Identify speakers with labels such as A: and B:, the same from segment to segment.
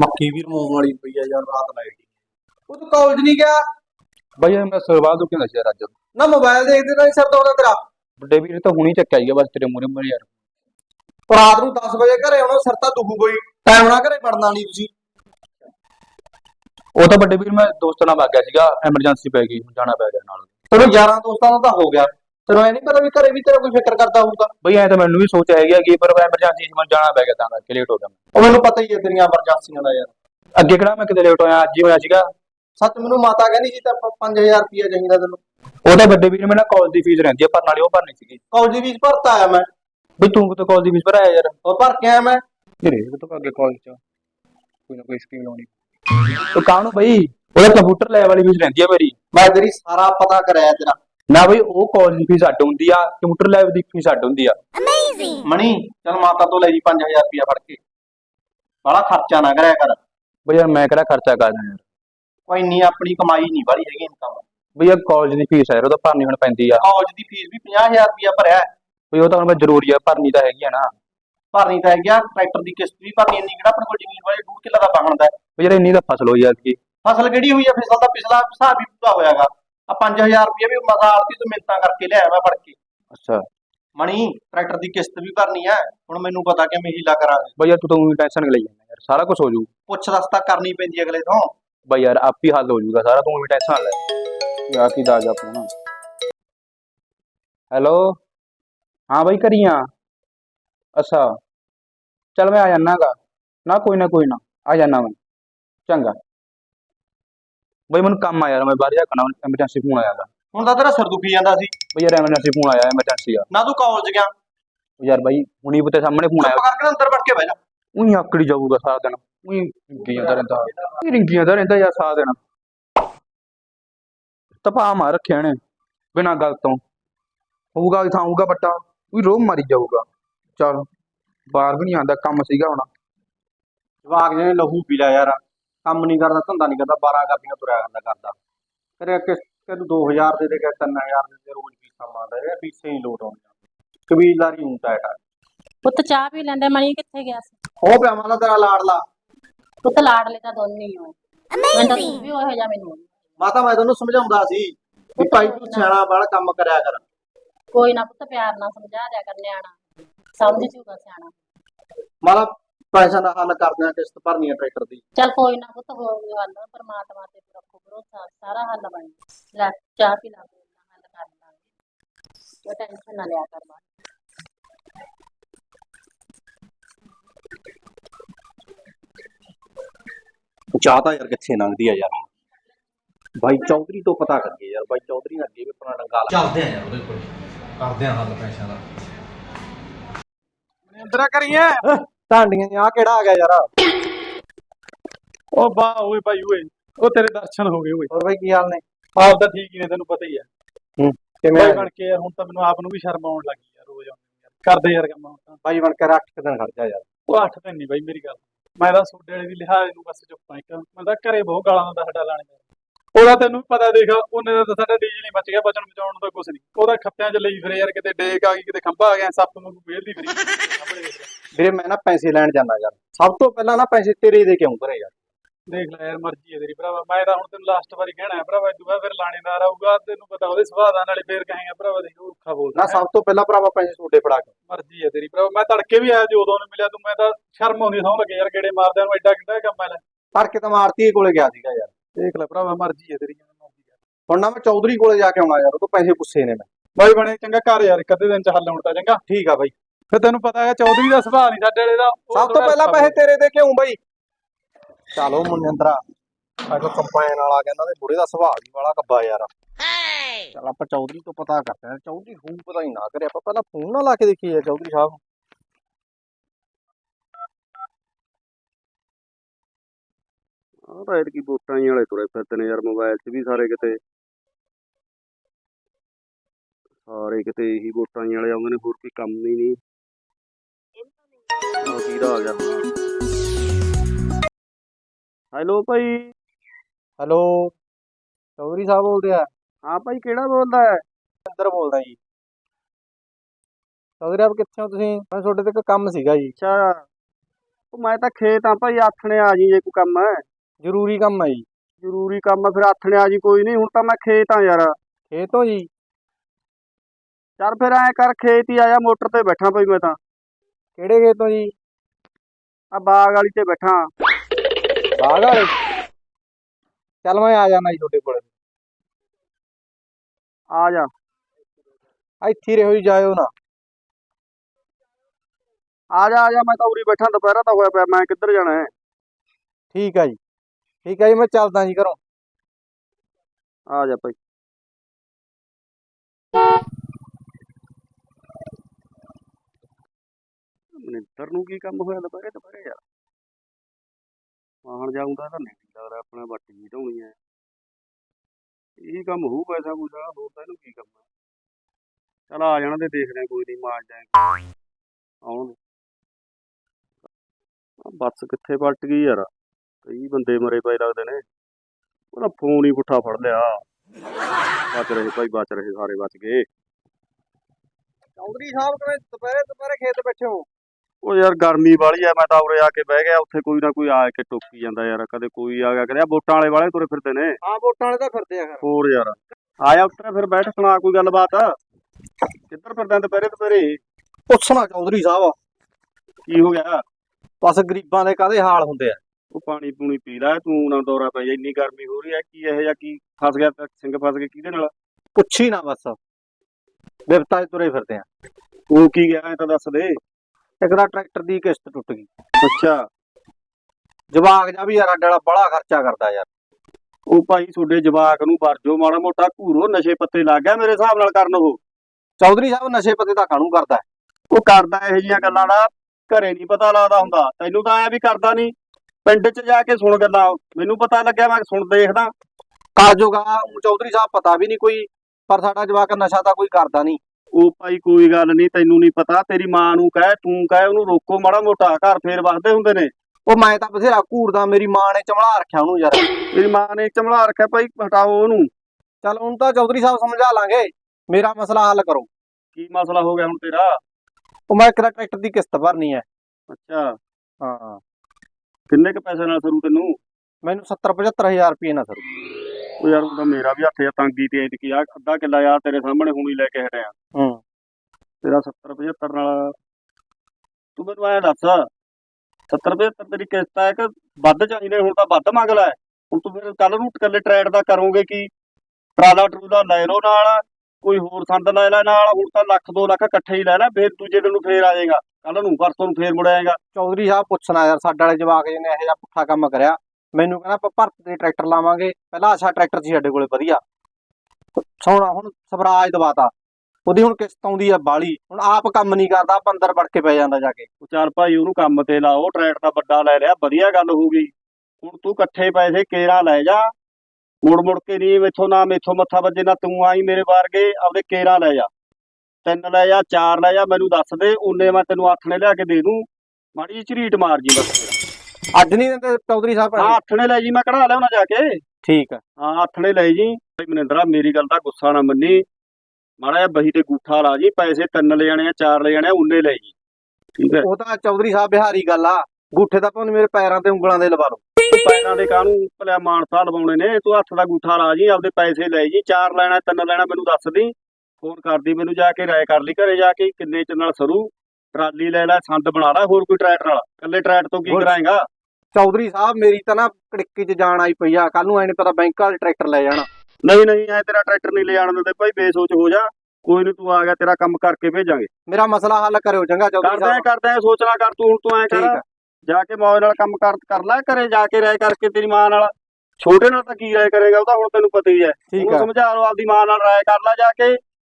A: ਮੱਕੀ ਵੀ ਰਮੋਂ ਵਾਲੀ ਪਈ ਆ ਯਾਰ ਰਾਤ ਲਾਈਟ ਉਹ ਤੂੰ ਕਾਲਜ ਨਹੀਂ ਗਿਆ?
B: ਬਈ ਮੈਂ ਸਰਵਾਲ ਤੋਂ ਕਿੰਨਾ ਸ਼ਹਿਰ ਅੱਜ
A: ਨਾ ਮੋਬਾਈਲ ਦੇਖਦੇ ਤਾਂ ਸਰ ਤੋਂ ਤੇਰਾ।
B: ਵੱਡੇ ਵੀਰ ਤਾਂ ਹੁਣੀ ਚੱਕਿਆ ਹੀ ਆ ਬਸ ਤੇਰੇ ਮੂਰੇ ਮੂਰੇ ਯਾਰ।
A: ਰਾਤ ਨੂੰ 10 ਵਜੇ ਘਰੇ ਆਉਣਾ ਸਿਰ ਤਾਂ ਦੁਖੂ ਕੋਈ। ਟਾਈਮ ਨਾਲ ਘਰੇ ਵੜਨਾ ਨਹੀਂ ਤੁਸੀਂ।
B: ਉਹ ਤਾਂ ਵੱਡੇ ਵੀਰ ਮੈਂ ਦੋਸਤਾਂ ਨਾਲ ਵਗ ਗਿਆ ਸੀਗਾ ਐਮਰਜੈਂਸੀ ਪੈ ਗਈ ਜਾਣਾ ਪੈ ਗਿਆ ਨਾਲ।
A: ਤੈਨੂੰ ਯਾਰਾਂ ਦੋਸਤਾਂ ਦਾ ਤਾਂ ਹੋ ਗਿਆ। ਤੈਨੂੰ ਐ ਨਹੀਂ ਪਤਾ ਵੀ ਘਰੇ ਵੀ ਤੇਰਾ ਕੋਈ ਫਿਕਰ ਕਰਦਾ ਹੋਊਗਾ?
B: ਬਈ ਐ ਤਾਂ ਮੈਨੂੰ ਵੀ ਸੋਚ ਹੈਗੀ ਆ ਕਿ ਪਰ ਐਮਰਜੈਂਸੀ ਚ ਮੈਂ ਜਾਣਾ ਪੈ ਗਿਆ ਤਾਂ ਕਰਕੇ ਲੇਟ ਹੋ ਗਿਆ ਮੈਂ।
A: ਉਹ ਮੈਨੂੰ ਪਤਾ ਹੀ ਹੈ ਤੇਰੀਆਂ ਐਮਰਜੈਂਸੀਆਂ ਦਾ ਯਾਰ।
B: ਅੱਗੇ ਕਿਹੜਾ ਮੈਂ ਕਿਤੇ ਲੇਟ ਹੋਇਆ? ਅੱਜ ਹੀ ਹੋਇਆ ਸੀਗਾ।
A: ਸੱਚ ਮੈਨੂੰ ਮਾਤਾ ਕਹਿੰਦੀ ਸੀ ਤਾਂ 5000 ਰੁਪਇਆ ਚਾਹੀਦਾ ਤੈਨੂੰ।
B: ਉਹ ਤਾਂ ਵੱਡੇ ਵੀਰ ਮੇਰੇ ਨਾਲ ਕਾਲਜ ਦੀ ਫੀਸ ਰਹਿੰਦੀ ਆ ਭਰਨ ਵਾਲੀ ਉਹ ਭਰਨੀ ਸੀਗੀ।
A: ਕਾਲਜ ਦੀ ਫੀਸ ਭਰਤਾ ਆਇਆ ਮੈਂ।
B: ਬਈ ਤੂੰ ਕਿਤੇ ਕਾਲਜ ਦੀ ਫੀਸ ਭਰਾਇਆ ਯਾਰ?
A: ਉਹ ਭਰ ਕੇ ਆਇਆ ਮੈਂ।
B: ਤੇਰੇ ਤੋਂ ਅੱਗੇ ਕਾਲਜ ਚ? ਕੋਈ ਨਾ ਕੋਈ ਸਕੀਮ ਲਾਉਣੀ ਉਹ ਕਾਹਨੂੰ ਬਈ? ਉਹਦਾ ਕੰਪਿਊਟਰ ਲੈ ਵਾਲੀ ਫੀਸ ਰਹਿੰਦੀ ਆ ਮੇਰੀ।
A: ਮੈਂ ਤੇਰੀ ਸਾਰਾ ਪਤਾ ਕਰਾਇਆ ਤੇਰਾ।
B: ਨਾ ਬਈ ਉਹ ਕਾਲਜ ਦੀ ਫੀਸ ਅੱਡ ਹੁੰਦੀ ਆ ਕੰਪਿਊਟਰ ਲੈਬ ਦੀ ਫੀਸ ਅੱਡ ਹੁੰਦੀ ਆ।
A: ਮਣੀ ਚਲ ਮਾਤਾ ਤੋਂ ਲੈ ਜੀ 5000 ਰੁਪਇਆ ਫੜ ਕੇ। ਬੜਾ ਖਰਚਾ ਨਾ ਕਰਿਆ ਕਰ।
B: ਬਈ ਯਾਰ ਮੈਂ ਕਿਹੜਾ ਖਰਚਾ ਕਰਦਾ ਯਾਰ?
A: ਕੋਈ ਇੰਨੀ ਆਪਣੀ ਕਮਾਈ ਨਹੀਂ ਵਾਲੀ ਹੈਗੀ ਇਨਕਮ
B: ਬਈ ਯਾਰ ਕਾਲਜ ਦੀ ਫੀਸ ਹੈ ਯਾਰ ਉਹ ਤਾਂ ਭਰਨੀ ਹੁਣ ਪੈਂਦੀ ਆ।
A: ਕਾਲਜ ਦੀ ਫੀਸ ਵੀ 50000 ਰੁਪਇਆ ਭਰਿਆ।
B: ਬਈ ਉਹ ਤਾਂ ਹੁਣ ਮੈਂ ਜ਼ਰੂਰੀ ਆ ਭਰਨੀ ਤਾਂ ਹੈਗੀ ਆ ਨਾ।
A: ਭਰਨੀ ਤਾਂ ਹੈਗੀ ਆ ਟਰੈਕਟਰ ਦੀ ਕਿਸ਼ਤ ਵੀ ਭਰਨੀ ਇੰਨੀ ਕਿਹੜਾ ਆਪਣੇ ਕੋਲ ਜ਼ਮੀਨ ਵਾਲੇ ਡੂਢ ਕਿੱਲਾ ਦਾ ਬਣਦਾ।
B: ਬਈ ਯਾਰ ਇੰਨੀ ਤਾਂ ਫਸਲ ਹੋਈ ਆ ਕੀ
A: ਫਸਲ ਕਿਹੜੀ ਹੋਈ ਆ? ਫਸਲ ਦਾ ਪਿਛਲਾ ਹਿਸਾਬ ਵੀ ਪੂਰਾ ਹੋਇਆਗਾ। ਆ 5000 ਰੁਪਇਆ ਵੀ ਮਸਾ ਆਰਤੀ ਤੋਂ ਮਿੰਤਾਂ ਕਰਕੇ ਲਿਆਇਆ ਮੈਂ ਫੜ ਕੇ।
B: ਅੱਛਾ।
A: ਮਣੀ ਟਰੈਕਟਰ ਦੀ ਕਿਸ਼ਤ ਵੀ ਭਰਨੀ ਹੈ ਹੁਣ ਮੈਨੂੰ ਪਤਾ ਕਿ ਮੈਂ ਹੀਲਾ ਕਰਾਂਗੇ।
B: ਬਈ ਯਾਰ ਤੂੰ ਤਾਂ ਉਹੀ ਟੈਨਸ਼ਨ ਲਈ ਜਾਂਦਾ ਯਾਰ ਸਾਰਾ ਕੁਝ ਹੋ ਜੂ
A: ਪੁੱਛ ਰਸਤਾ ਕਰਨੀ ਪੈਂਦੀ ਅਗਲੇ ਤੋਂ।
B: ਬਈ ਯਾਰ ਆਪ ਹੀ ਹੱਲ ਹੋ ਜੂਗਾ ਸਾਰਾ ਤੂੰ ਵੀ ਟੈਨਸ਼ਨ ਲੈ। ਯਾਰ ਕੀ ਦਾਜ ਆਪਣਾ? ਹੈਲੋ? ਹਾਂ ਬਈ ਕਰੀਆਂ। ਅੱਛਾ। ਚੱਲ ਮੈਂ ਆ ਜਾਣਾਗਾ ਨਾ ਕੋਈ ਨਾ ਕੋਈ ਨਾ। ਆ ਜਾਣਾ ਮੈਂ। ਚੰਗਾ। ਬਈ ਮੈਨੂੰ ਕੰਮ ਆ ਯਾਰ ਮੈਂ ਬਾਹਰ ਜਾ ਕਣਾ ਐਮਰਜੈਂਸੀ ਫੋਨ ਆਇਆ ਦਾ
A: ਹੁਣ ਤਾਂ ਤੇਰਾ ਸਿਰ ਦੁਖੀ ਜਾਂਦਾ ਸੀ।
B: ਬਈ ਯਾਰ ਐਮਰਜੈਂਸੀ ਫੋਨ ਆਇਆ ਐਮਰਜੈਂਸੀ ਆ।
A: ਨਾ ਤੂੰ ਕਾਲਜ ਗਿਆ।
B: ਉਹ ਯਾਰ ਬਾਈ ਹੁਣੀ ਬਤੇ ਸਾਹਮਣੇ ਫੋਨ ਆਇਆ।
A: ਚੁੱਪ ਕਰਕੇ ਨਾ ਅੰਦਰ ਵੜ ਕੇ ਬਹਿ ਜਾ।
B: ਉਹੀ ਆਕੜੀ ਜਾਊਗਾ ਸਾਰਾ ਦਿਨ। ਉਹੀ ਰਿੰਗੀਆਂ ਦਾ ਰਹਿੰਦਾ। ਇਹ ਰਿੰਗੀਆਂ ਦਾ ਰਹਿੰਦਾ ਯਾਰ ਸਾਰਾ ਦਿਨ। ਤਪਾ ਮਾਰ ਰੱਖਿਆ ਨੇ ਬਿਨਾਂ ਗੱਲ ਤੋਂ। ਹੋਊਗਾ ਕਿ ਥਾਊਗਾ ਬੱਟਾ ਕੋਈ ਰੋਹ ਮਾਰੀ ਜਾਊਗਾ। ਚਲ ਬਾਹਰ ਵੀ ਨਹੀਂ ਆਂਦਾ ਕੰਮ ਸੀਗਾ ਹੁਣ।
A: ਜਵਾਕ ਜਿਹਨੇ ਲਹੂ ਪੀ ਲਿਆ ਯਾਰ। ਕੰਮ ਨਹੀਂ ਕਰਦਾ ਧੰਦਾ ਨਹੀਂ ਕਰਦਾ 12 ਕਾਪੀਆਂ ਤੁਰਿਆ ਕਰਦਾ ਕਰਦਾ ਕਰੇ ਕਿ ਤੈਨੂੰ 2000 ਦੇ ਦੇ ਕੇ 3000 ਦੇ ਦੇ ਰੋਜ਼ ਫੀਸਾਂ ਮੰਗਦਾ ਇਹ ਫੀਸਾਂ ਹੀ ਲੋਟ ਆਉਂਦੀਆਂ। ਕਬੀਲਦਾਰੀ ਹੁੰਦਾ ਹੈ
C: ਪੁੱਤ ਚਾਹ ਪੀ ਲੈਂਦੇ ਮਣੀ ਕਿੱਥੇ ਗਿਆ ਸੀ?
A: ਉਹ ਪਿਆ ਮਾਲਾ ਤੇਰਾ ਲਾੜਲਾ
C: ਪੁੱਤ ਲਾਡਲੇ ਤਾਂ ਦੋਨੇ ਹੀ ਹੋ ਮੈਂ ਤਾਂ ਤੂੰ ਵੀ ਉਹ ਜਾ ਮੈਨੂੰ
A: ਮਾਤਾ ਮੈਂ ਤੈਨੂੰ ਸਮਝਾਉਂਦਾ ਸੀ ਵੀ ਭਾਈ ਤੂੰ ਸਿਆਣਾ ਵਾਲਾ ਕੰਮ ਕਰਿਆ ਕਰ।
C: ਕੋਈ ਨਾ ਪੁੱਤ ਪਿਆਰ ਨਾਲ ਸਮਝਾ ਦਿਆ ਕਰ ਨਿਆਣਾ। ਸਮਝ ਜੂਗਾ ਸਿਆਣਾ।
A: ਮਾਲਾ ਪੈਸਾ ਦਾ ਹੱਲ ਕਰਦੇ ਆ ਕਿਸ਼ਤ ਭਰਨੀ ਆ ਟਰੈਕਟਰ ਦੀ।
C: ਚੱਲ ਕੋਈ ਨਾ ਪੁੱਤ ਹੋ ਗਿਆ ਹੱਲ ਪਰਮਾਤਮਾ ਤੇ ਰੱਖੋ ਭਰੋਸਾ ਸਾਰਾ ਹੱਲ ਬਣ ਲੈ ਚਾਹ ਪੀ ਲਾ ਕੋਈ ਨਾ ਹੱਲ ਕਰ ਲਾਂਗੇ। ਉਹ ਟੈਨਸ਼ਨ ਨਾ ਲਿਆ ਕਰ ਬਾ
A: ਚਾਹ ਤਾਂ ਯਾਰ ਕਿੱਥੇ ਲੰਘਦੀ ਆ ਯਾਰ ਭਾਈ ਚੌਧਰੀ ਤੋਂ ਪਤਾ ਕਰੀਏ ਯਾਰ ਭਾਈ ਚੌਧਰੀ ਨਾਲ ਅੱਗੇ ਵੀ ਆਪਣਾ ਡੰਗਾ ਲਾ
D: ਚੱਲਦੇ ਆ ਯਾਰ ਉਹਦੇ ਕੋਲ। ਕਰਦੇ ਆ ਹੱਲ ਪੈਸਿਆਂ ਦਾ।
A: ਅੰਦਰਾ ਕਰੀਏ। ਢਾਂਡੀਆਂ ਆ ਕਿਹੜਾ ਆ ਗਿਆ ਯਾਰ?
E: ਉਹ ਵਾਹ ਓਏ ਭਾਈ ਓਏ। ਉਹ ਤੇਰੇ ਦਰਸ਼ਨ ਹੋ ਗਏ ਓਏ।
A: ਹੋਰ ਭਾਈ ਕੀ ਹਾਲ ਨੇ?
E: ਆਪ ਤਾਂ ਠੀਕ ਹੀ ਨੇ ਤੈਨੂੰ ਪਤਾ ਹੀ ਹੈ
A: ਕਿਵੇਂ
E: ਭਾਈ
A: ਆ?
E: ਬਣ ਕੇ ਯਾਰ ਹੁਣ ਤਾਂ ਮੈਨੂੰ ਆਪ ਨੂੰ ਵੀ ਸ਼ਰਮ ਆਉਣ ਲੱਗੀ ਯਾਰ ਰੋਜ਼ ਆਉਂਦੇ ਨੂੰ ਯਾਰ। ਕਰਦੇ ਯਾਰ ਕੰਮ ਹੁਣ ਤਾਂ।
A: ਭਾਈ ਬਣ ਕੇ ਰੱਖ ਦਿਨ ਖੜ ਜਾ ਯਾਰ।
E: ਉਹ ਅੱਠ ਦਿਨ ਨਹੀਂ ਬਾਈ ਮੇਰੀ ਗੱਲ ਮੈਂ ਤਾਂ ਸੋਡੇ ਵਾਲੇ ਦੀ ਲਿਹਾਜ਼ ਨੂੰ ਬਸ ਚੁੱਪਾਂ ਇੱਕ। ਮੈਂ ਤਾਂ ਘਰੇ ਬਹੁਤ ਗਾਲਾਂ ਦਾ ਸਾਡਾ ਲਾਣੇ ਦਾ ਉਹਦਾ ਤੈਨੂੰ ਵੀ ਪਤਾ ਦੇਖ ਉਹਨੇ ਦਾ ਤਾਂ ਸਾਡਾ ਡੀਜ਼ਲ ਨਹੀਂ ਬਚ ਗਿਆ ਬਚਣ ਬਚਾਉਣ ਨੂੰ ਤਾਂ ਕੁਝ ਨਹੀਂ ਉਹਦਾ ਖੱਤਿਆਂ 'ਚ ਲਈ ਫਿਰੇ ਯਾਰ ਕਿਤੇ ਡੇਕ ਆ ਗਈ ਕਿਤੇ ਖੰਭਾ ਆ ਗਿਆ ਸੱਪ ਨੂੰ ਵੇਲਦੀ ਫਿਰੀ।
A: ਵੀਰੇ ਮੈਂ ਨਾ ਪੈਸੇ ਲੈਣ ਜਾਂਦਾ ਯਾਰ। ਸਭ ਤੋਂ ਪਹਿਲਾਂ ਨਾ ਪੈਸੇ ਤੇਰੇ ਦੇ ਕਿਉਂ ਕਰੇ ਯਾਰ?
E: ਦੇਖ ਲੈ ਯਾਰ ਮਰਜ਼ੀ ਹੈ ਤੇਰੀ ਭਰਾਵਾ। ਮੈਂ ਤਾਂ ਹੁਣ ਤੈਨੂੰ ਲਾਸਟ ਵਾਰੀ ਕਹਿਣਾ ਹੈ ਭਰਾਵਾ ਬਾਅਦ ਫਿਰ ਲਾਣੇਦਾਰ ਆਊਗਾ ਤੈਨੂੰ ਪਤਾ ਉਹਦੇ ਸੁਭਾਅ ਦਾ ਨਾਲੇ ਫੇਰ ਕਹੇਗਾ ਭਰਾਵਾ ਦੇਖ ਰੁੱਖਾ ਬੋਲਦਾ
A: ਨਾ ਸਭ ਤੋਂ ਪਹਿਲਾਂ ਭਰਾਵਾ ਪੈਸੇ ਤੁਹਾਡੇ ਫੜਾ ਕੇ।
E: ਮਰਜ਼ੀ ਹੈ ਤੇਰੀ ਭਰਾ ਮੈਂ ਤੜਕੇ ਵੀ ਆਇਆ ਜੀ ਉਦੋਂ ਨੂੰ ਮਿਲਿਆ ਤੂੰ ਮੈਂ ਤਾਂ ਸ਼ਰਮ ਆਉਂਦੀ ਸੌਂ ਲੱਗੇ ਯਾਰ ਗੇੜੇ ਮਾਰਦਿਆਂ ਨੂੰ ਐਡਾ ਕਿੱਡਾ ਕੰਮ ਹੈ ਲੈ।
A: ਪਰ ਕੇ ਤਾਂ ਮਾਰਤੀ ਕੋਲੇ ਗਿਆ ਸੀਗਾ ਯਾਰ।
E: ਦੇਖ ਲੈ ਭਰਾਵਾ ਮਰਜ਼ੀ ਹੈ ਤੇਰੀ ਜਿਵੇਂ ਮਰਜ਼ੀ ਕਰ
A: ਹੁਣ ਨਾ ਮੈਂ ਚੌਧਰੀ ਕੋਲੇ ਜਾ ਕੇ ਆਉਣਾ ਯਾਰ ਉਹ ਤੋਂ ਪੈਸੇ ਪੁੱਛੇ ਨੇ ਮੈਂ।
E: ਬਾਈ ਬਣੇ ਚੰਗਾ ਘਰ ਯਾਰ ਇੱਕ ਅੱਧੇ ਦਿਨ ਚ ਹੱਲ ਹੋਣਾ ਚੰਗਾ।
A: ਠੀਕ ਆ ਬਾਈ।
E: ਫਿਰ ਤੈਨੂੰ ਪਤਾ ਹੈ ਚੌਧਰੀ ਦਾ ਸੁਭਾਅ ਨਹੀਂ ਸਾਡੇ ਵਾਲੇ ਦਾ। ਉਹ
A: ਸਭ ਤੋਂ
E: ਥੋੜ੍ਹਾ
A: ਪਹਿਲਾਂ ਪੈਸੇ ਤੇਰੇ ਦੇ ਕਿਉਂ ਬਾਈ? ਚਲੋ ਮੁੰਨਿੰਦਰਾ ਸਾਡਾ ਕੰਪਾਈਨ ਵਾਲਾ ਕਹਿੰਦਾ ਤੇ ਬੁੜੇ ਦਾ ਸੁਭਾਅ ਵੀ ਵਾਲਾ ਕੱਬਾ ਯਾਰ। ਚਲ ਆਪਾਂ ਚੌਧਰੀ ਤੋਂ ਪਤਾ ਕਰਦੇ ਹਾਂ। ਚੌਧਰੀ ਹੂ ਪਤਾ ਹੀ ਨਾ ਕਰੇ। ਆਪਾਂ ਪਹਿਲਾਂ ਫੋਨ ਨਾ ਲਾ ਕੇ ਦੇਖੀਏ ਚੌਧਰੀ ਸਾਹਿਬ ਨੂੰ।
F: ਆਹ ਤਾਂ ਐਤਕੀ ਵੋਟਾਂ ਹੀ ਵਾਲੇ ਤੁਰੇ ਫਿਰਦੇ ਨੇ ਯਾਰ ਮੋਬਾਈਲ 'ਚ ਵੀ ਸਾਰੇ ਕਿਤੇ। ਸਾਰੇ ਕਿਤੇ ਇਹੀ ਵੋਟਾਂ ਹੀ ਵਾਲੇ ਆਉਂਦੇ ਨੇ ਹੋਰ ਕੋਈ ਕੰਮ ਹੀ ਨਹੀਂ। ਆ ਗਿਆ ਹੈਲੋ ਭਾਈ।
A: ਹੈਲੋ ਚੌਧਰੀ ਸਾਹਿਬ ਬੋਲਦੇ ਆ।
F: ਹਾਂ ਭਾਈ ਕਿਹੜਾ ਬੋਲਦਾ ਹੈ?
A: ਅੰਦਰ ਬੋਲਦਾ ਜੀ। ਚੌਧਰੀ ਸਾਹਿਬ ਕਿੱਥੇ ਹੋ ਤੁਸੀਂ? ਮੈਂ ਤੁਹਾਡੇ ਤੇ ਇੱਕ ਕੰਮ ਸੀਗਾ ਜੀ।
F: ਅੱਛਾ। ਉਹ ਮੈਂ ਤਾਂ ਖੇਤ ਆ ਭਾਈ ਆਥਣੇ ਆ ਜੀ ਜੇ ਕੋਈ ਕੰਮ ਹੈ।
A: ਜ਼ਰੂਰੀ ਕੰਮ ਹੈ ਜੀ।
F: ਜ਼ਰੂਰੀ ਕੰਮ ਹੈ ਫਿਰ ਆਥਣੇ ਆ ਜੀ ਕੋਈ ਨਹੀਂ ਹੁਣ ਤਾਂ ਮੈਂ ਖੇਤ ਆ ਯਾਰ।
A: ਖੇਤੋਂ ਜੀ।
F: ਚੱਲ ਫਿਰ ਐ ਕਰ ਖੇਤ ਹੀ ਆਇਆ ਮੋਟਰ ਤੇ ਬੈਠਾ ਭਾਈ ਮੈਂ ਤਾਂ।
A: ਕਿਹੜੇ ਖੇਤੋਂ ਜੀ?
F: ਆ ਬਾਗ ਵਾਲੀ ਤੇ ਬੈਠਾ।
A: ਬਾਗ ਵਾਲੇ? ਚੱਲ ਮੈਂ ਆ ਜਾਣਾ ਜੀ ਤੁਹਾਡੇ ਕੋਲ।
F: ਆ ਜਾ।
A: ਇੱਥੇ ਰਹੋ ਜੀ, ਜਾਇਓ ਨਾ।
F: ਆ ਜਾ ਆ ਜਾ, ਮੈਂ ਤਾਂ ਉਰੀ ਬੈਠਾ, ਦੁਪਹਿਰਾ ਤਾਂ ਹੋਇਆ ਪਿਆ, ਮੈਂ ਕਿੱਧਰ ਜਾਣਾ ਹੈ?
A: ਠੀਕ ਆ ਜੀ। ਠੀਕ ਆ ਜੀ, ਮੈਂ ਚੱਲਦਾ ਜੀ ਘਰੋਂ।
F: ਆ ਜਾ ਭਾਈ। ਮਨਿੰਦਰ ਨੂੰ ਕੀ ਕੰਮ ਹੋਇਆ ਦੁਪਹਿਰੇ? ਦੁਪਹਿਰੇ ਯਾਰ। ਆਹਣ ਜਾਊਂਗਾ ਤਾਂ ਨਹੀਂ ਲੱਗਦਾ, ਆਪਣਾ ਬੱਟੀ ਢਾਉਣੀ ਹੈ ਇਹ ਕੰਮ ਹੋਊ ਪੈਸਾ ਪੂਸਾ, ਹੋਰ ਤਾਂ ਇਹਨੂੰ ਕੀ ਕੰਮ ਹੈ ਚਲ ਆ ਜਾਣਾ ਤੇ ਦੇਖਦੇ ਹਾਂ, ਕੋਈ ਨਹੀਂ ਮਾਰ ਜਾਏ ਆਉਣ ਬੱਸ ਕਿੱਥੇ ਪਲਟ ਗਈ ਯਾਰ? ਕਈ ਬੰਦੇ ਮਰੇ ਪਏ ਲੱਗਦੇ ਨੇ। ਉਹਦਾ ਫੋਨ ਹੀ ਪੁੱਠਾ ਫੜ ਲਿਆ। ਬਚ ਰਹੇ ਭਾਈ, ਬਚ ਰਹੇ, ਸਾਰੇ ਬਚ ਗਏ।
A: ਚੌਧਰੀ ਸਾਹਿਬ ਕਿਵੇਂ ਦੁਪਹਿਰੇ ਦੁਪਹਿਰੇ ਖੇਤ ਬੈਠੇ ਹੋ।
F: ਉਹ ਯਾਰ ਗਰਮੀ ਵਾਲੀ ਐ ਮੈਂ ਤਾਂ ਉਰੇ ਆ ਕੇ ਬਹਿ ਗਿਆ ਉੱਥੇ ਕੋਈ ਨਾ ਕੋਈ ਆ ਕੇ ਟੋਕੀ ਜਾਂਦਾ ਯਾਰ ਕਦੇ ਕੋਈ ਆ ਗਿਆ ਕਦੇ ਆਹ ਵੋਟਾਂ ਵਾਲੇ ਵਾਲੇ ਤੁਰੇ ਫਿਰਦੇ ਨੇ।
A: ਹਾਂ ਵੋਟਾਂ ਵਾਲੇ ਤਾਂ ਫਿਰਦੇ ਆ ਫਿਰ।
F: ਹੋਰ ਯਾਰ ਆਇਆ ਉੱਤਰ ਫਿਰ ਬੈਠ ਸੁਣਾ ਕੋਈ ਗੱਲਬਾਤ। ਕਿੱਧਰ ਫਿਰਦਾ ਦੁਪਹਿਰੇ ਦੁਪਹਿਰੇ?
A: ਪੁੱਛਣਾ ਚੌਧਰੀ ਸਾਹਿਬ।
F: ਕੀ ਹੋ ਗਿਆ?
A: ਬਸ ਗਰੀਬਾਂ ਦੇ ਕਾਦੇ ਹਾਲ ਹੁੰਦੇ ਆ?
F: ਉਹ ਪਾਣੀ ਪੂਣੀ ਪੀ ਲੈ ਤੂੰ ਨਾ ਦੌਰਾ ਪੈ ਜਾ ਇੰਨੀ ਗਰਮੀ ਹੋ ਰਹੀ ਐ ਕੀ ਇਹ ਜਾਂ ਕੀ ਫਸ ਗਿਆ ਤੇ ਸਿੰਘ ਫਸ ਗਏ ਕਿਹਦੇ ਨਾਲ?
A: ਪੁੱਛੀ ਨਾ ਬਸ। ਬਿਪਤਾ 'ਚ ਤੁਰੇ ਫਿਰਦੇ ਆ।
F: ਉਹ ਕੀ ਗਿਆ ਐ ਤਾਂ ਦੱਸ ਦੇ।
A: ਇੱਕ ਦਾ ਟਰੈਕਟਰ ਦੀ ਕਿਸ਼ਤ ਟੁੱਟ ਗਈ।
F: ਅੱਛਾ।
A: ਜਵਾਕ ਜਾ ਵੀ ਯਾਰ ਅੱਡੇ ਵਾਲਾ ਬੜਾ ਖਰਚਾ ਕਰਦਾ ਯਾਰ।
F: ਉਹ ਭਾਈ ਤੁਹਾਡੇ ਜਵਾਕ ਨੂੰ ਵਰਜੋ ਮਾੜਾ ਮੋਟਾ ਘੂਰੋ, ਨਸ਼ੇ ਪੱਤੇ ਲੱਗ ਗਿਆ ਮੇਰੇ ਹਿਸਾਬ ਨਾਲ ਕਰਨ ਉਹ।
A: ਚੌਧਰੀ ਸਾਹਿਬ ਨਸ਼ੇ ਪੱਤੇ ਤਾਂ ਕਾਹਨੂੰ ਕਰਦਾ?
F: ਉਹ ਕਰਦਾ ਇਹੋ ਜਿਹੀਆਂ ਗੱਲਾਂ ਦਾ, ਘਰੇ ਨਹੀਂ ਪਤਾ ਲੱਗਦਾ ਹੁੰਦਾ। ਤੈਨੂੰ ਤਾਂ ਆਇਆ ਵੀ ਕਰਦਾ ਨਹੀਂ। ਪਿੰਡ 'ਚ ਜਾ ਕੇ ਸੁਣ ਗੱਲਾਂ ਮੈਨੂੰ ਪਤਾ ਲੱਗਿਆ, ਮੈਂ ਸੁਣ ਦੇਖਦਾ।
A: ਕਾਜੋਗਾ ਊਂ ਚੌਧਰੀ ਸਾਹਿਬ ਪਤਾ ਵੀ ਨਹੀਂ ਕੋਈ, ਪਰ ਸਾਡਾ ਜਵਾਕ ਨਸ਼ਾ ਤਾਂ ਕੋਈ ਕਰਦਾ ਨਹੀਂ।
F: ਉਹ ਭਾਈ ਕੋਈ ਗੱਲ ਨਹੀਂ ਤੈਨੂੰ ਨਹੀਂ ਪਤਾ ਤੇਰੀ ਮਾਂ ਨੂੰ ਕਹਿ ਤੂੰ ਕਹਿ ਉਹਨੂੰ ਰੋਕੋ ਮਾੜਾ ਮੋਟਾ ਘਰ ਫੇਰ ਵਸਦੇ ਹੁੰਦੇ ਨੇ।
A: ਉਹ ਮੈਂ ਤਾਂ ਬਥੇਰਾ ਘੂਰਦਾ ਮੇਰੀ ਮਾਂ ਨੇ ਚਮੜਾ ਰੱਖਿਆ ਉਹਨੂੰ ਯਾਰ।
F: ਤੇਰੀ ਮਾਂ ਨੇ ਚਮਲਾ ਰੱਖਿਆ ਭਾਈ ਹਟਾਓ ਉਹਨੂੰ।
A: ਚੱਲ ਹੁਣ ਤਾਂ ਚੌਧਰੀ ਸਾਹਿਬ ਸਮਝਾ ਲਾਂਗੇ ਮੇਰਾ ਮਸਲਾ ਹੱਲ ਕਰੋ।
F: ਕੀ ਮਸਲਾ ਹੋ ਗਿਆ ਹੁਣ ਤੇਰਾ?
A: ਉਹ ਮੈਂ ਇੱਕ ਦਾ ਟਰੈਕਟਰ ਦੀ ਕਿਸ਼ਤ ਭਰਨੀ ਹੈ।
F: ਅੱਛਾ।
A: ਹਾਂ।
F: ਕਿੰਨੇ ਕ ਪੈਸੇ ਨਾਲ ਸਰੂ ਤੈਨੂੰ?
A: ਮੈਨੂੰ 70 75000 ਰੁਪਏ ਨਾ ਸਰ।
F: ਉਹ ਯਾਰ ਉਹ ਤਾਂ ਮੇਰਾ ਵੀ ਹੱਥ ਜਾਂ ਤੰਗੀ ਤੇ ਐਤਕੀ ਆ ਅੱਧਾ ਕਿੱਲਾ ਯਾਰ ਤੇਰੇ ਸਾਹਮਣੇ ਹੁਣੀ ਲੈ ਕੇ ਹਟਿਆ।
A: ਹੂੰ।
F: ਤੇਰਾ 70 75 ਨਾਲ ਤੂੰ ਮੈਨੂੰ ਐ ਦੱਸ 70 75 ਤੇਰੀ ਕਿਸ਼ਤ ਹੈ ਕਿ ਵੱਧ ਚਾਹੀਦੇ ਹੁਣ ਤਾਂ ਵੱਧ ਮੰਗ ਲੈ। ਹੁਣ ਤੂੰ ਫਿਰ ਕੱਲ ਨੂੰ ਇਕੱਲੇ ਟਰੈਡ ਦਾ ਕਰੋਗੇ ਕੀ? ਟਰਾਲਾ ਟਰੂਲਾ ਲੈ ਲਓ ਨਾਲ ਕੋਈ ਹੋਰ ਸੰਦ ਲੈ ਲੈ ਨਾਲ ਹੁਣ ਤਾਂ ਲੱਖ 2 ਲੱਖ ਇਕੱਠੇ ਹੀ ਲੈ ਲੈ ਫਿਰ ਦੂਜੇ ਦਿਨ ਨੂੰ ਫੇਰ ਆ ਜਾਏਗਾ ਕੱਲ ਨੂੰ ਪਰਸੋਂ ਨੂੰ ਫੇਰ ਮੁੜ ਆਏਗਾ।
A: ਚੌਧਰੀ ਸਾਹਿਬ ਪੁੱਛਣਾ ਯਾਰ ਸਾਡੇ ਵਾਲੇ ਜਵਾਕ ਜੀ ਨੇ ਇਹੋ ਜਿਹਾ ਪੁੱਠਾ ਕੰਮ ਕਰਿਆ। ਮੈਨੂੰ ਕਹਿੰਦਾ ਆਪਾਂ ਭਰਤ ਦੇ ਟਰੈਕਟਰ ਲਾਵਾਂਗੇ। ਪਹਿਲਾਂ ਆਸ਼ਾ ਟਰੈਕਟਰ ਸੀ ਸਾਡੇ ਕੋਲੇ, ਵਧੀਆ। ਸੋਹਣਾ, ਹੁਣ ਸਵਰਾਜ ਦਵਾਤਾ। ਉਹਦੀ ਹੁਣ ਕਿਸ਼ਤ ਆਉਂਦੀ ਆ ਬਾਲੀ। ਹੁਣ ਆਪ ਕੰਮ ਨਹੀਂ ਕਰਦਾ, ਆਪ ਅੰਦਰ ਵੜ ਕੇ ਪੈ ਜਾਂਦਾ ਜਾ ਕੇ।
F: ਉਹ ਚੱਲ ਭਾਈ, ਉਹਨੂੰ ਕੰਮ ਤੇ ਲਾਓ ਟਰੈਡ ਦਾ ਵੱਡਾ ਲੈ ਲਿਆ, ਵਧੀਆ ਗੱਲ ਹੋਊਗੀ ਹੁਣ ਤੂੰ ਇਕੱਠੇ ਪੈਸੇ ਕੇਰਾ ਲੈ ਜਾ। ਮੁੜ ਮੁੜ ਕੇ ਨਹੀਂ ਮੇਥੋਂ ਨਾ ਮੇਥੋਂ ਮੱਥਾ ਵੱਜੇ, ਨਾ ਤੂੰ ਆਈ ਮੇਰੇ ਵਾਰਗੇ, ਆਪਦੇ ਕੇਰਾ ਲੈ ਜਾ। ਤਿੰਨ ਲੈ ਜਾ, ਚਾਰ ਲੈ ਜਾ, ਮੈਨੂੰ ਦੱਸ ਦੇ, ਉਹਨੇ ਮੈਂ ਤੈਨੂੰ ਆਥਣੇ ਲਿਆ ਕੇ ਦੇ ਦੂੰ। ਮਾੜੀ ਜਿਹੀ ਝਰੀਟ ਮਾਰ ਜੀ ਬਸ
A: ਅੱਜ ਨਹੀਂ ਦਿੰਦੇ ਚੌਧਰੀ ਸਾਹਿਬ
F: ਹਾਂ? ਆਥਣੇ ਲੈ ਜੀ ਮੈਂ ਕਢਾ ਲਿਆਉਣਾ ਜਾ ਕੇ।
A: ਠੀਕ ਆ।
F: ਹਾਂ ਆਥਣੇ ਲੈ ਜੀ। ਭਾਈ ਮਨਿੰਦਰਾ ਮੇਰੀ ਗੱਲ ਦਾ ਗੁੱਸਾ ਨਾ ਮੰਨੀ। ਮਾੜਾ ਜਿਹਾ ਬਹੀ ਤੇ ਗੂਠਾ ਲਾ ਜੀ ਪੈਸੇ ਤਿੰਨ ਲੈ ਜਾਣੇ ਆ ਚਾਰ ਲੈ ਜਾਣੇ ਆ ਉਹਨੇ ਲੈ ਜੀ। ਠੀਕ ਹੈ
A: ਉਹ ਤਾਂ ਚੌਧਰੀ ਸਾਹਿਬ ਬਿਹਾਰੀ ਗੱਲ ਆ। ਗੂਠੇ ਤਾਂ ਭਾਵੇਂ ਮੇਰੇ ਪੈਰਾਂ ਤੇ ਉਂਗਲਾਂ ਦੇ ਲਵਾ ਲਓ।
F: ਪੈਰਾਂ ਦੇ ਕਾਹਨੂੰ ਭਲਿਆ ਮਾਨਸਾ ਲਵਾਉਣੇ ਨੇ? ਤੂੰ ਹੱਥ ਦਾ ਗੂਠਾ ਲਾ ਜੀ ਆਪਦੇ ਪੈਸੇ ਲੈ ਜੀ ਚਾਰ ਲੈਣਾ ਤਿੰਨ ਲੈਣਾ ਮੈਨੂੰ ਦੱਸ ਦੀ। ਫੋਨ ਕਰਦੀ ਮੈਨੂੰ ਜਾ ਕੇ ਰਾਏ ਕਰ ਲਈ ਘਰੇ ਜਾ ਕੇ ਕਿੰਨੇ ਚ ਨਾਲ ਸਰੂ। ਟਰਾਲੀ ਲੈ ਲੈ ਸੰਦ ਬਣਾ ਲੈ ਹੋਰ ਕੋਈ ਟਰੈਕਟਰ ਵਾਲਾ। ਕੱਲੇ ਟਰੈਕਟਰ ਤੋਂ ਕੀ ਕਰਾਏਗਾ?
A: ਚੌਧਰੀ ਸਾਹਿਬ ਮੇਰੀ ਤਾਂ ਨਾ ਕੜਿੱਕੀ 'ਚ ਜਾਣ ਆਈ ਪਈ ਆ। ਕੱਲ ਨੂੰ ਐ ਨਹੀਂ ਪਤਾ ਬੈਂਕ ਵਾਲੇ ਟਰੈਕਟਰ ਲੈ ਜਾਣਾ।
F: ਨਹੀਂ ਨਹੀਂ ਐ ਤੇਰਾ ਟਰੈਕਟਰ ਨਹੀਂ ਲੈ ਜਾਣ ਦਿੰਦੇ ਭਾਈ ਬੇਸੋਚ ਹੋ ਜਾ। ਕੋਈ ਨਹੀਂ ਤੂੰ ਆ ਗਿਆ ਤੇਰਾ ਕੰਮ ਕਰਕੇ ਭੇਜਾਂਗੇ।
A: ਮੇਰਾ ਮਸਲਾ ਹੱਲ ਕਰਿਓ ਚੰਗਾ ਚੌਧਰੀ
F: ਕਰਦੇ
A: ਸਾਹਿਬ।
F: ਕਰਦੇ ਆ ਸੋਚਣਾ ਕਰ ਤੂੰ ਤੂੰ ਐ ਕਰ। ਜਾ ਕੇ ਮੌਜ ਨਾਲ ਕੰਮ ਕਰ ਕਰ ਲੈ ਘਰੇ ਜਾ ਕੇ ਰਾਏ ਕਰਕੇ ਤੇਰੀ ਮਾਂ ਨਾਲ। ਛੋਟੇ ਨਾਲ ਤਾਂ ਕੀ ਰਾਏ ਕਰੇਗਾ ਉਹ ਤਾਂ ਹੁਣ ਤੈਨੂੰ ਪਤਾ ਹੀ ਹੈ ਉਹਨੂੰ ਸਮਝਾ ਲਓ ਆਪਦੀ ਮਾਂ ਨਾਲ ਰਾਏ ਕਰ ਲੈ ਜਾ ਕੇ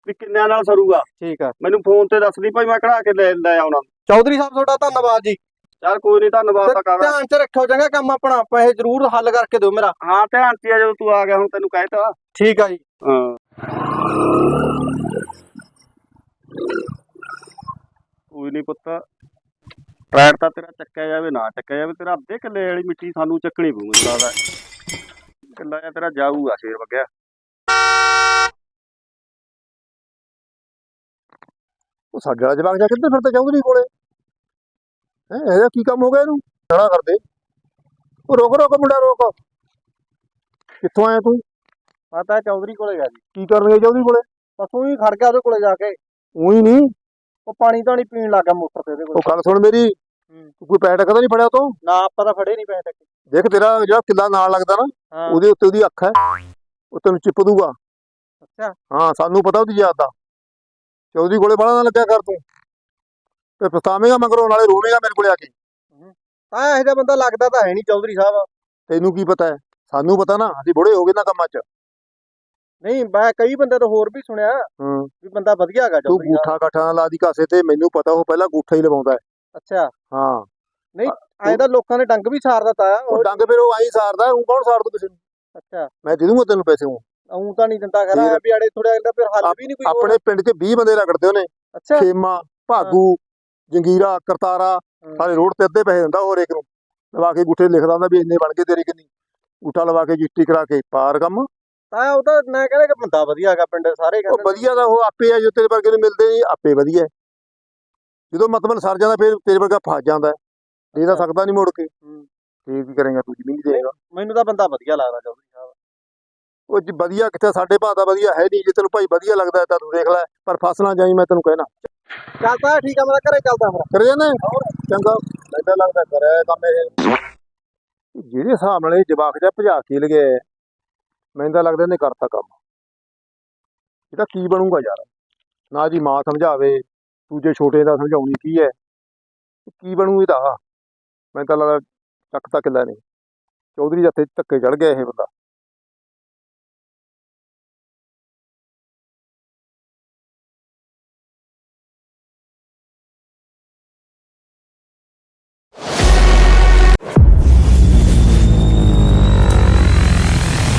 F: ਵੀ ਕਿੰਨਿਆਂ ਨਾਲ ਸਰੂਗਾ।
A: ਠੀਕ ਆ।
F: ਮੈਨੂੰ ਫੋਨ ਤੇ ਦੱਸ ਦੀ ਭਾਈ ਮੈਂ ਕਢਾ ਕੇ ਲੈ ਲੈ ਆਉਣਾ।
A: ਚੌਧਰੀ ਸਾਹਿਬ ਤੁਹਾਡਾ ਧੰਨਵਾਦ ਜੀ।
F: ਚੱਲ ਕੋਈ ਨਹੀਂ ਧੰਨਵਾਦ ਤਾਂ ਕਰ
A: ਧਿਆਨ 'ਚ ਰੱਖਿਓ ਚੰਗਾ ਕੰਮ ਆਪਣਾ ਪੈਸੇ ਜ਼ਰੂਰ ਹੱਲ ਕਰਕੇ ਦਿਓ ਮੇਰਾ।
F: ਹਾਂ ਧਿਆਨ ਚ ਜਦੋਂ ਤੂੰ ਆ ਗਿਆ ਹੁਣ ਤੈਨੂੰ ਕਹਿਤਾ
A: ਠੀਕ ਆ ਜੀ।
F: ਹਾਂ। ਕੋਈ ਨਹੀਂ ਪੁੱਤ। ਟਰੈਕਟਰ ਤਾਂ ਤੇਰਾ ਚੱਕਿਆ ਜਾਵੇ ਨਾ ਚੱਕਿਆ ਜਾਵੇ ਤੇਰਾ ਅੱਧੇ ਕਿੱਲੇ ਵਾਲੀ ਮਿੱਟੀ ਸਾਨੂੰ ਚੱਕਣੀ ਪਊ ਮੈਨੂੰ ਲੱਗਦਾ। ਕਿੱਲਾ ਜਿਹਾ ਤੇਰਾ ਜਾਊਗਾ ਸ਼ੇਰ ਵਗਿਆ।
A: ਉਹ ਸਾਡੇ ਵਾਲਾ ਜਵਾਕ ਜਾ ਕਿੱਧਰ ਫਿਰਦਾ ਚੌਧਰੀ ਕੋਲੇ?
G: ਹੈ ਇਹਦਾ ਕੀ ਕੰਮ ਹੋ ਗਿਆ ਇਹਨੂੰ? ਖੜਾ ਕਰ ਦੇ ਉਹ ਰੋਕ ਰੋਕ ਮੁੰਡਾ ਰੋਕ। ਕਿੱਥੋਂ ਆਇਆ ਤੂੰ?
A: ਪਤਾ ਚੌਧਰੀ ਕੋਲੇ ਗਿਆ ਜੀ।
G: ਕੀ ਕਰਨ ਗਿਆ ਉਹਦੀ ਕੋਲੇ?
A: ਬਸ ਉਹੀ ਖੜ ਗਿਆ ਉਹਦੇ ਕੋਲੇ ਜਾ ਕੇ।
G: ਉਹੀ ਨਹੀਂ।
A: ਉਹ ਪਾਣੀ ਤਾਂ ਨਹੀਂ ਪੀਣ ਲੱਗਾ ਮੋਟਰ ਤੇ ਉਹਦੇ
G: ਉਹ
A: ਕੋਲ
G: ਗੱਲ ਸੁਣ ਮੇਰੀ। ਤੂੰ ਕੋਈ ਪੈਟਕ ਤਾਂ ਨਹੀਂ ਫੜਿਆ ਤੂੰ?
A: ਨਾ ਆਪਾਂ ਤਾਂ ਫੜੇ ਨਹੀਂ ਪਏ ਤੱਕ
G: ਦੇਖ ਤੇਰਾ ਜਿਹੜਾ ਕਿੱਲਾ ਨਾਲ ਲੱਗਦਾ ਨਾ ਉਹਦੇ ਉੱਤੇ ਉਹਦੀ ਅੱਖ ਹੈ। ਉਹ ਤੈਨੂੰ ਚਿਪ ਦੂਗਾ
A: ਅੱਛਾ।
G: ਹਾਂ ਸਾਨੂੰ ਪਤਾ ਉਹਦੀ ਯਾਦ ਦਾ ਚੌਧਰੀ ਕੋਲੇ ਬੜਾ ਨਾ ਲੱਗਿਆ ਕਰ ਤੂੰ। ਤੇ ਪਛਤਾਵੇਂਗਾ ਮਗਰੋਂ ਨਾਲੇ ਰੋਵੇਂਗਾ ਮੇਰੇ ਕੋਲੇ ਆ ਕੇ।
A: ਤਾਂ ਇਹੋ ਜਿਹਾ ਬੰਦਾ ਲੱਗਦਾ ਤਾਂ ਹੈ ਨਹੀਂ ਚੌਧਰੀ ਸਾਹਿਬ।
G: ਤੈਨੂੰ ਕੀ ਪਤਾ ਹੈ? ਸਾਨੂੰ ਪਤਾ ਨਾ ਅਸੀਂ ਬੁੜੇ ਹੋ ਗਏ ਨਾ ਕੰਮਾਂ 'ਚ।
A: ਨਹੀਂ ਮੈਂ ਕਈ ਬੰਦੇ ਤੋਂ ਹੋਰ ਵੀ ਸੁਣਿਆ
G: ਹਾਂ।
A: ਵੀ ਬੰਦਾ ਵਧੀਆ ਹੈਗਾ
G: ਤੂੰ
A: ਚੌਧਰੀ ਸਾਹਿਬ।
G: ਗੂਠਾ ਕਾਠਾ ਨਾਲ ਲਾ ਦੀ ਕਾਸੇ ਤੇ ਮੈਨੂੰ ਪਤਾ ਉਹ ਪਹਿਲਾਂ ਗੂਠਾ ਹੀ ਲਵਾਉਂਦਾ ਹੈ।
A: ਅੱਛਾ।
G: ਹਾਂ।
A: ਐਂ ਤਾਂ ਲੋਕਾਂ ਨੇ ਡੰਗ ਵੀ ਸਾਰ ਦਿੱਤਾ।
G: ਉਹ ਡੰਗ ਫਿਰ ਉਹ ਆਈ ਸਾਰਦਾ ਉਹ ਕੌਣ ਸਾਰ ਦੂ ਕਿਸੇ ਨੂੰ?
A: ਅੱਛਾ।
G: ਮੈਂ ਦੇ ਦੂੰਗਾ ਤੈਨੂੰ ਪੈਸੇ ਉਹ।
A: ਉਹ ਤਾਂ ਨਹੀਂ ਦਿੰਦਾ ਖਰਾ ਵੀ ਆੜੇ ਥੋੜਾ ਅਗਲਾ ਫਿਰ ਹੱਲ ਵੀ ਨਹੀਂ ਕੋਈ ਹੋਰ।
G: ਆਪਣੇ ਪਿੰਡ 'ਚ 20 ਬੰਦੇ ਰਗੜਦੇ ਉਹਨੇ।
A: ਅੱਛਾ।
G: ਖੇਮਾ ਭਾਗੂ ਜੰਗੀਰਾ ਕਰਤਾਰਾ। ਸਾਰੇ ਰੋਡ ਤੇ ਅੱਧੇ ਪੈਸੇ ਦਿੰਦਾ ਹੋਰ ਇੱਕ ਨੂੰ ਲਵਾ ਕੇ ਗੁੱਠੇ ਲਿਖਦਾ ਹੁੰਦਾ ਵੀ ਇੰਨੇ ਬਣ ਗਏ ਤੇਰੇ ਕਿੰਨੀ ਗੁੱਠਾ ਲਵਾ ਕੇ ਜਿੱਟੀ ਕਰਾ ਕੇ ਪਾਰ ਕੰਮ
A: ਤਾਂ ਉਹ ਤਾਂ ਮੈਂ ਕਹਿੰਦਾ ਕਿ ਬੰਦਾ ਵਧੀਆ ਹੈਗਾ ਪਿੰਡ ਸਾਰੇ
G: ਉਹ
A: ਕਹਿੰਦੇ ਨੇ।
G: ਵਧੀਆ ਦਾ ਉਹ ਆਪੇ ਆ ਜੋ ਤੇਰੇ ਵਰਗੇ ਨੂੰ ਮਿਲਦੇ ਨਹੀਂ ਆਪੇ ਵਧੀਆ। ਜਦੋਂ ਮਤਲਬ ਸਰ ਜਾਂਦਾ ਫਿਰ ਤੇਰੇ ਵਰਗਾ ਫਸ ਜਾਂਦਾ। ਦੇ ਤਾਂ ਸਕਦਾ ਨਹੀਂ ਮੁੜ ਕੇ
A: ਹੂੰ।
G: ਫੇਰ ਕੀ ਕਰੇਗਾ ਤੂੰ ਜ਼ਮੀਨ ਦੇਗਾ
A: ਮੈਨੂੰ ਤਾਂ ਬੰਦਾ ਵਧੀਆ ਲੱਗਦਾ ਚੌਧਰੀ
G: ਉਹ ਜੀ ਵਧੀਆ ਕਿੱਥੇ ਸਾਡੇ ਭਾਅ ਦਾ ਵਧੀਆ ਹੈ ਨਹੀਂ ਜੇ ਤੈਨੂੰ ਭਾਈ ਵਧੀਆ ਲੱਗਦਾ ਤਾਂ ਤੂੰ ਦੇਖ ਲੈ ਪਰ ਫਸਣਾ ਜਾਈ ਮੈਂ ਤੈਨੂੰ ਕਹਿਣਾ।
A: ਚੱਲ ਤਾਂ ਠੀਕ ਆ ਮੈਂ ਤਾਂ ਘਰੇ ਚੱਲਦਾ ਫਿਰ।
G: ਕਰ ਜਾਨੇ ਚੰਗਾ। ਮੈਨੂੰ ਲੱਗਦਾ ਕਰਿਆ ਕੰਮ ਇਹ। ਜਿਹੜੇ ਹਿਸਾਬ ਨਾਲ ਇਹ ਜਵਾਕ ਜਿਹਾ ਭਜਾ ਕੇ ਲਗੇ ਮੈਨੂੰ ਤਾਂ ਲੱਗਦਾ ਇਹਨੇ ਕਰਤਾ ਕੰਮ। ਇਹਦਾ ਕੀ ਬਣੂਗਾ ਯਾਰ? ਨਾ ਜੀ ਮਾਂ ਸਮਝਾਵੇ ਦੂਜੇ ਛੋਟੇ ਦਾ ਸਮਝਾਉਣੀ ਕੀ ਹੈ? ਕੀ ਬਣੂ ਇਹਦਾ? ਮੈਨੂੰ ਤਾਂ ਲੱਗਦਾ ਚੱਕ ਤੱਕ ਲੈ ਨਹੀਂ। ਚੌਧਰੀ ਜੱਥੇ ਧੱਕੇ ਚੜ ਗਿਆ ਇਹ ਬੰਦਾ।